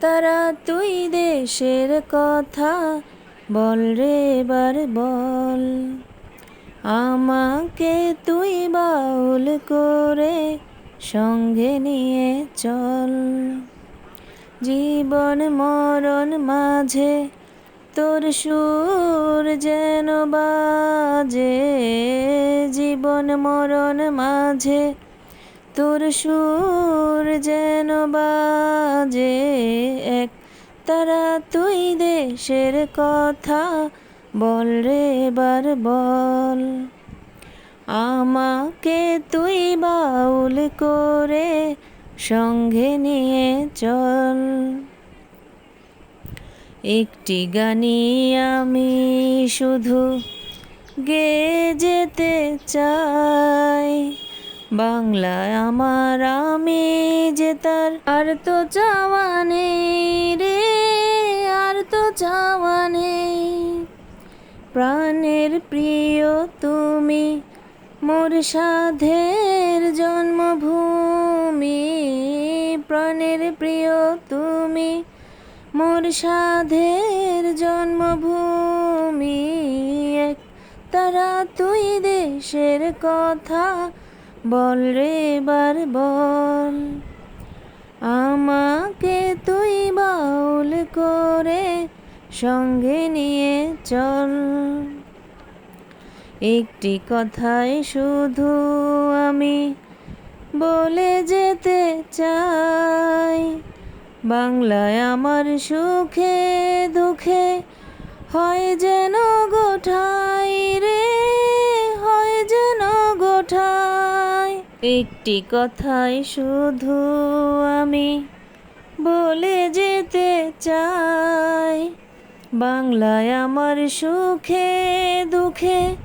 তারা তুই দেশের কথা বল রে এবার বল। আমাকে তুই বাউল করে সঙ্গে নিয়ে চল। জীবন মরণ মাঝে তোর সুর যেন বাজে। জীবন মরণ মাঝে তোর সুর যেন বাজে। তারা তুই দেশের কথা বল রে এবার বল। আমাকে তুই বাউল করে সঙ্গে নিয়ে চল। একটি গানি আমি শুধু গে যেতে চাই। বাংলায় আমার আমি যে তার আর তো চাওয়া নেই রে আর তো চাওয়া নেই। প্রাণের প্রিয় তুমি, মোর সাধের জন্মভূমি। প্রাণের প্রিয় তুমি, মোর সাধের জন্মভূমি। এক তারা তুই দেশের কথা, বল রে এবার বল। আমাকে সঙ্গে নিয়ে চল। একটি কথাই শুধু আমি বলে যেতে চাই। বাংলায় আমার সুখে দুঃখে হয় যেন গোঠাই রে, হয় যেন গোঠাই। একটি কথাই শুধু আমি বলে যেতে চাই। বাংলায় আমার সুখে দুঃখে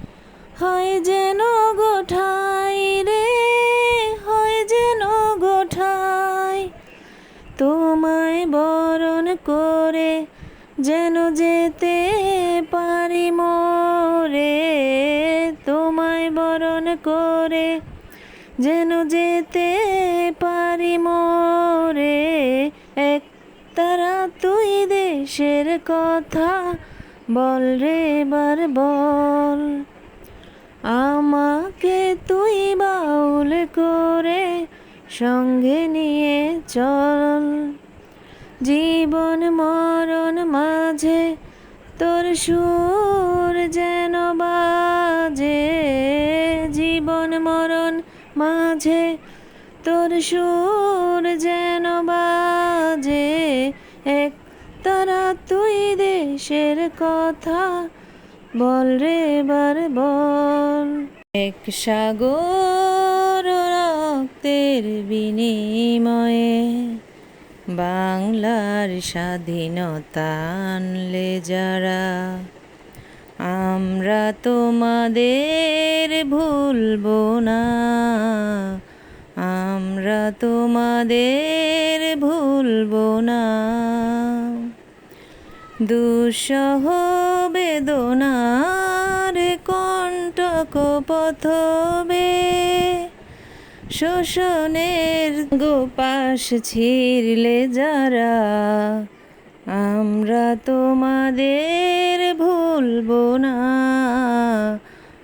হয় যেন গোঠাই রে, হয় যেন গোঠাই তোমায় বরণ করে যেন যেতে পারি মোরে, তোমায় বরণ করে যেন যেতে দেশের কথা বল রে এবার বল। আমাকে তুই বাউল করে সঙ্গে নিয়ে চল। জীবন মরণ মাঝে তোর সুর যেন বাজে। জীবন মরণ মাঝে তোর সুর যেন বাজে। এক তুই দেশের কথা বল রে এবার বল। এক সাগর রক্তের বিনিময়ে বাংলার স্বাধীনতা আনলে যারা, আমরা তোমাদের ভুলবো না। আমরা তোমাদের ভুলবো না। দুঃসহ বেদনার কণ্টক পথবে শোষণের গোপাস ছিঁড়লে যারা, আমরা তোমাদের ভুলবো না।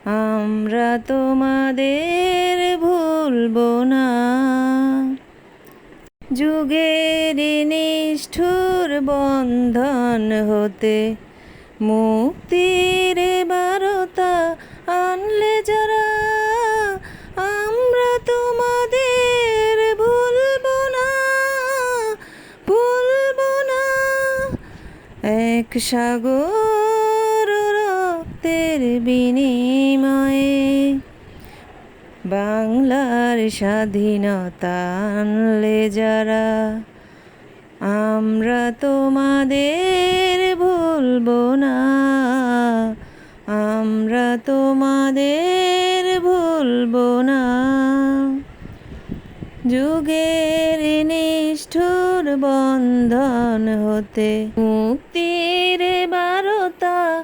আমরা তোমাদের ভুলবো না। যুগের নিষ্ঠুর বন্ধন হতে মুক্তির বারতা আনলে যারা, আমরা তোমাদের ভুলবো না ভুলবো না। এক সাগর রক্তের বিনিময়ে বাংলার স্বাধীনতা আনলে যারা আমরা তোমাদের ভুলবো না। আমরা তোমাদের ভুলবো না। যুগের নিষ্ঠুর বন্ধন হতে মুক্তির বারতা